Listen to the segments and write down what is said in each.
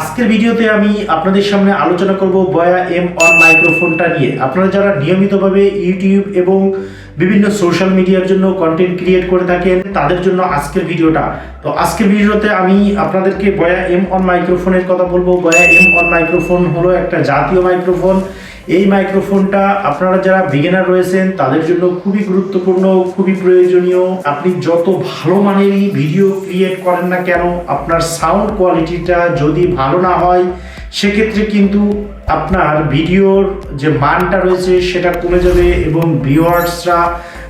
আজকের ভিডিওতে আমি আপনাদের সামনে আলোচনা করব বয়া এম অন মাইক্রোফোনটা নিয়ে। আপনারা যারা নিয়মিতভাবে ইউটিউব এবং বিভিন্ন সোশ্যাল মিডিয়ার জন্য কন্টেন্ট ক্রিয়েট করে থাকেন, তাদের জন্য আজকের ভিডিওটা। তো আজকের ভিডিওতে আমি আপনাদেরকে বয়া এম অন মাইক্রোফোনের কথা বলব। বয়া এম অন মাইক্রোফোন হলো একটা জাতীয় মাইক্রোফোন। এই মাইক্রোফোনটা আপনারা যারা বিগিনার রয়েছেন, তাদের জন্য খুবই গুরুত্বপূর্ণ, খুবই প্রয়োজনীয়। আপনি যত ভালো মানেরই ভিডিও ক্রিয়েট করেন না কেন, আপনার সাউন্ড কোয়ালিটিটা যদি ভালো না হয়, সেক্ষেত্রে কিন্তু আপনার ভিডিওর যে মানটা রয়েছে, সেটা কমে যাবে এবং ভিউয়ার্সরা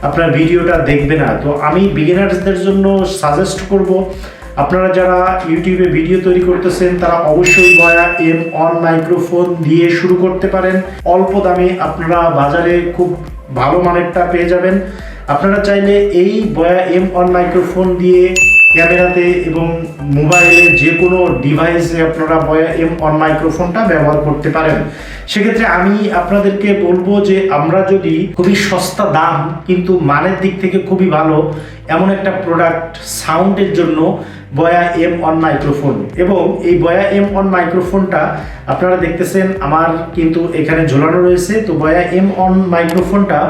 আপনার ভিডিওটা দেখবে না। তো আমি বিগিনার্সদের জন্য সাজেস্ট করব আপনারা যারা ইউটিউবে ভিডিও তৈরি করতেছেন, তারা অবশ্যই বয়া এম অন মাইক্রোফোন দিয়ে শুরু করতে পারেন। অল্প দামে আপনারা বাজারে খুব ভালো মানেরটা পেয়ে যাবেন। আপনারা চাইলে এই বয়া এম অন মাইক্রোফোন দিয়ে ক্যামেরাতে এবং মোবাইলে যে কোনো ডিভাইসে আপনারা এম অন মাইক্রোফোনটা ব্যবহার করতে পারেন। সেক্ষেত্রে আমি আপনাদেরকে বলব যে আমরা যদি খুবই সস্তা দাম, কিন্তু মানের দিক থেকে খুবই ভালো, এমন একটা প্রোডাক্ট সাউন্ডের জন্য বয়া এম অন মাইক্রোফোন এবং এই বয়া এম অন মাইক্রোফোনটা আপনারা দেখতেছেন, আমার কিন্তু এখানে ঝোলানো রয়েছে। তো বয়া এম অন মাইক্রোফোনটা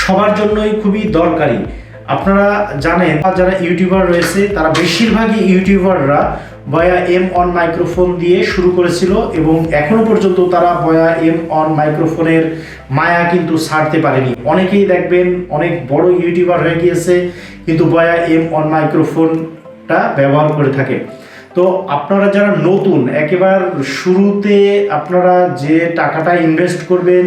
সবার জন্যই খুবই দরকারি। আপনারা জানেন, যারা ইউটিউবার রয়েছে, তারা বেশিরভাগই ইউটিউবাররা বয়া এম অন মাইক্রোফোন দিয়ে শুরু করেছিল এবং এখনও পর্যন্ত তারা বয়া এম অন মাইক্রোফোনের মায়া কিন্তু ছাড়তে পারেনি। অনেকেই দেখবেন, অনেক বড় ইউটিউবার হয়ে গিয়েছে, কিন্তু বয়া এম অন মাইক্রোফোনটা ব্যবহার করে থাকে। তো আপনারা যারা নতুন, একেবারে শুরুতে আপনারা যে টাকাটা ইনভেস্ট করবেন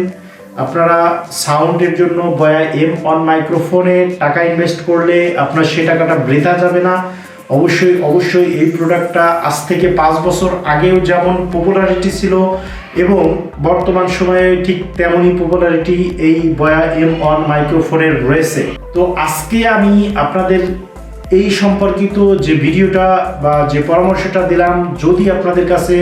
আপনারা সাউন্ডের জন্য বয়া এম অন মাইক্রোফোনে টাকা ইনভেস্ট করলে আপনার সে টাকাটা বৃথা যাবে না। অবশ্যই অবশ্যই এই প্রোডাক্টটা আজ থেকে পাঁচ বছর আগেও যেমন পপুলারিটি ছিল এবং বর্তমান সময়ে ঠিক তেমনই পপুলারিটি এই বয়া এম অন মাইক্রোফোনের রয়েছে। তো আজকে আমি আপনাদের এই সম্পর্কিত যে ভিডিওটা বা যে পরামর্শটা দিলাম, যদি আপনাদের কাছে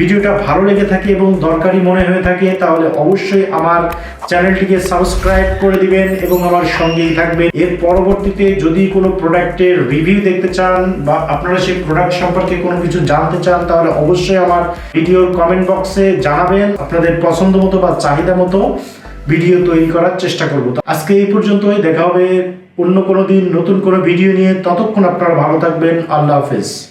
ভিডিওটা ভালো লেগে থাকে এবং দরকারি মনে হয়ে থাকে, তাহলে অবশ্যই আমার চ্যানেলটিকে সাবস্ক্রাইব করে দিবেন এবং আমার সঙ্গেই থাকবেন। এর পরবর্তীতে যদি কোনো প্রোডাক্টের রিভিউ দেখতে চান বা আপনারা সেই প্রোডাক্ট সম্পর্কে কোনো কিছু জানতে চান, তাহলে অবশ্যই আমার ভিডিওর কমেন্ট বক্সে জানাবেন। আপনাদের পছন্দ মতো বা চাহিদা মতো ভিডিও তৈরি করার চেষ্টা করব। আজকে এই পর্যন্তই, দেখা হবে অন্য কোনো দিন নতুন কোনো ভিডিও নিয়ে ততক্ষণ আপনারা ভালো থাকবেন। আল্লাহ হাফেজ।